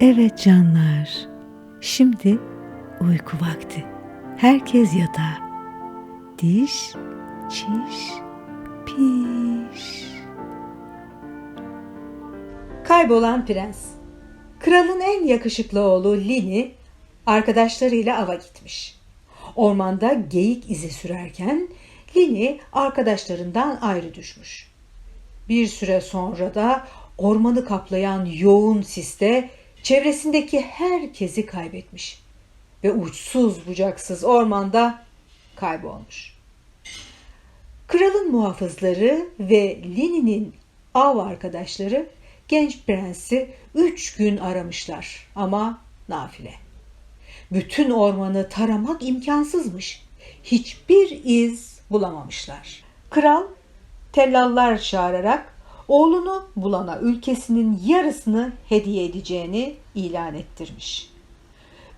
Evet canlar, şimdi uyku vakti. Herkes yatağa. Diş, çiş, piş. Kaybolan Prens Kralın en yakışıklı oğlu Lini arkadaşlarıyla ava gitmiş. Ormanda geyik izi sürerken Lini arkadaşlarından ayrı düşmüş. Bir süre sonra da ormanı kaplayan yoğun siste çevresindeki herkesi kaybetmiş ve uçsuz bucaksız ormanda kaybolmuş. Kralın muhafızları ve Lini'nin av arkadaşları genç prensi üç gün aramışlar ama nafile. Bütün ormanı taramak imkansızmış. Hiçbir iz bulamamışlar. Kral tellallar çağırarak oğlunu bulana ülkesinin yarısını hediye edeceğini ilan ettirmiş.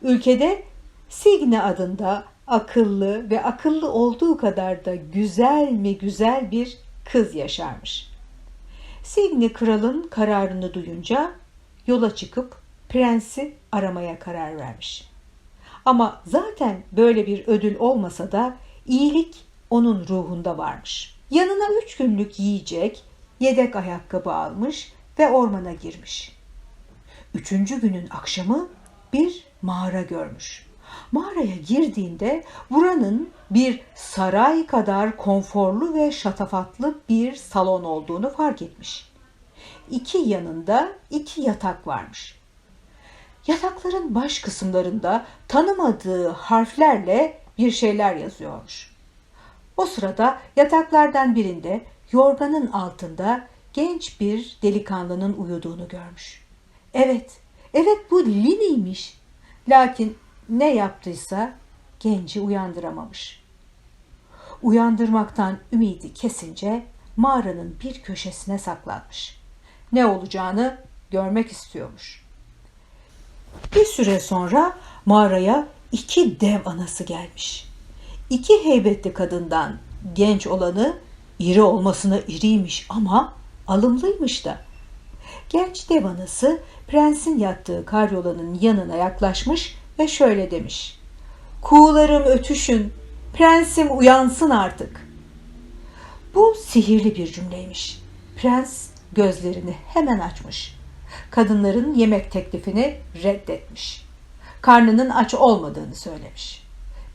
Ülkede Signe adında akıllı ve akıllı olduğu kadar da güzel mi güzel bir kız yaşarmış. Signe kralın kararını duyunca yola çıkıp prensi aramaya karar vermiş. Ama zaten böyle bir ödül olmasa da iyilik onun ruhunda varmış. Yanına üç günlük yiyecek, yedek ayakkabı almış ve ormana girmiş. Üçüncü günün akşamı bir mağara görmüş. Mağaraya girdiğinde buranın bir saray kadar konforlu ve şatafatlı bir salon olduğunu fark etmiş. İki yanında iki yatak varmış. Yatakların baş kısımlarında tanımadığı harflerle bir şeyler yazıyormuş. O sırada yataklardan birinde yorganın altında genç bir delikanlının uyuduğunu görmüş. Evet, evet bu Lini'ymiş. Lakin ne yaptıysa genci uyandıramamış. Uyandırmaktan ümidi kesince mağaranın bir köşesine saklanmış. Ne olacağını görmek istiyormuş. Bir süre sonra mağaraya iki dev anası gelmiş. İki heybetli kadından genç olanı iri olmasına iriymiş ama alımlıymış da. Genç dev anası prensin yattığı karyolanın yanına yaklaşmış ve şöyle demiş. Kuğularım ötüşün, prensim uyansın artık. Bu sihirli bir cümleymiş. Prens gözlerini hemen açmış. Kadınların yemek teklifini reddetmiş. Karnının aç olmadığını söylemiş.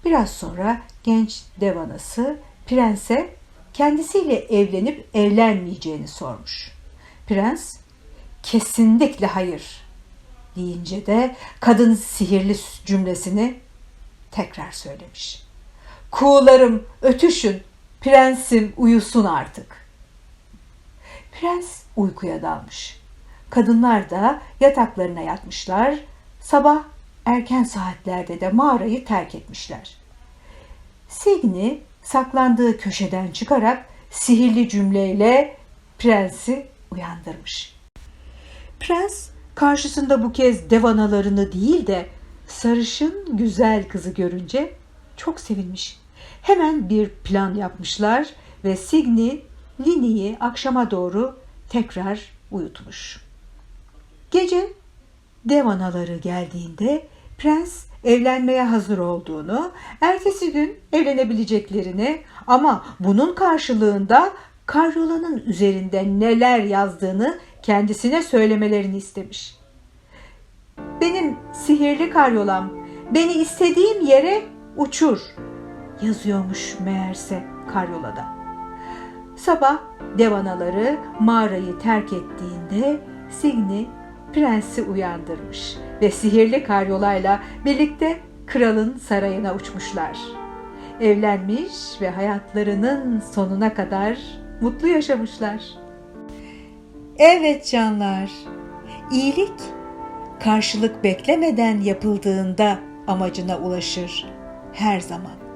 Biraz sonra genç dev anası prense kendisiyle evlenip evlenmeyeceğini sormuş. Prens kesinlikle hayır deyince de kadın sihirli cümlesini tekrar söylemiş. Kuğularım ötüşün, prensim uyusun artık. Prens uykuya dalmış. Kadınlar da yataklarına yatmışlar. Sabah erken saatlerde de mağarayı terk etmişler. Signi saklandığı köşeden çıkarak sihirli cümleyle prensi uyandırmış. Prens karşısında bu kez dev analarını değil de sarışın güzel kızı görünce çok sevinmiş. Hemen bir plan yapmışlar ve Signi Lini'yi akşama doğru tekrar uyutmuş. Gece dev anaları geldiğinde prens evlenmeye hazır olduğunu, ertesi gün evlenebileceklerini ama bunun karşılığında karyolanın üzerinde neler yazdığını kendisine söylemelerini istemiş. Benim sihirli karyolam beni istediğim yere uçur yazıyormuş meğerse karyolada. Sabah devanaları mağarayı terk ettiğinde Signi prensi uyandırmış ve sihirli karyolayla birlikte kralın sarayına uçmuşlar. Evlenmiş ve hayatlarının sonuna kadar mutlu yaşamışlar. Evet canlar, iyilik karşılık beklemeden yapıldığında amacına ulaşır her zaman.